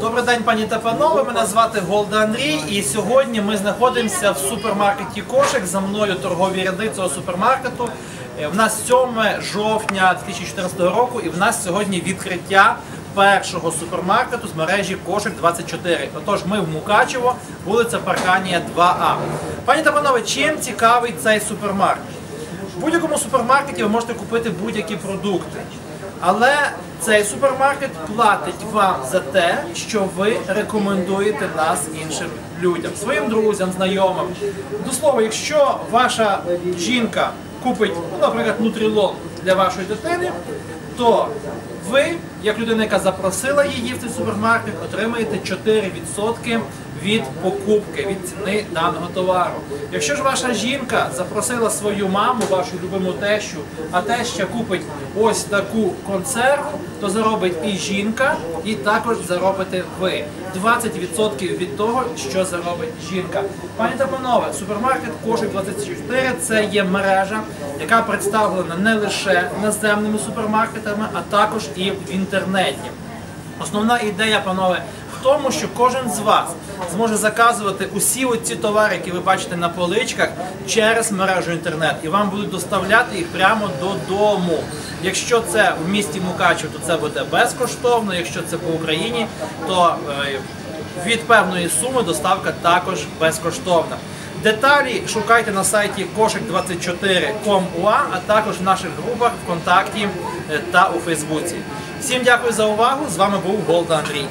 Добрий день, пані та панове. Мене звати Голда Андрій. І сьогодні ми знаходимося в супермаркеті Кошик. За мною торгові ряди цього супермаркету. Е, В нас 7 жовтня 2014 року, і в нас сьогодні відкриття першого супермаркету з мережі Кошик 24. Отож, ми в Мукачево, вулиця Парканія 2А. Пані та панове, чим цікавий цей супермаркет? В будь-якому супермаркеті ви можете купити будь-які продукти. Але цей супермаркет платить вам за те, що ви рекомендуєте нас іншим людям, своїм друзям, знайомим. До слова, якщо ваша жінка купить, ну, наприклад, нутрілон для вашої дитини, то ви, як людина, яка запросила її в цей супермаркет, отримаєте 4% від покупки, від ціни даного товару. Якщо ж ваша жінка запросила свою маму, вашу любиму тещу, а теща купить ось таку консерву, то заробить і жінка, і також заробите ви. 20% від того, що заробить жінка. Пані та панове, супермаркет Кошик 24 це є мережа, яка представлена не лише наземними супермаркетами, а також і в інтернеті. Основна ідея, панове, тому, що кожен з вас зможе заказувати усі оці товари, які ви бачите на поличках, через мережу інтернет, і вам будуть доставляти їх прямо додому. Якщо це в місті Мукачев, то це буде безкоштовно. Якщо це по Україні, то е, від певної суми доставка також безкоштовна. Деталі шукайте на сайті кошик24.com.ua, а також в наших групах ВКонтакті е, та у Фейсбуці. Всім дякую за увагу. З вами був Голда Андрій.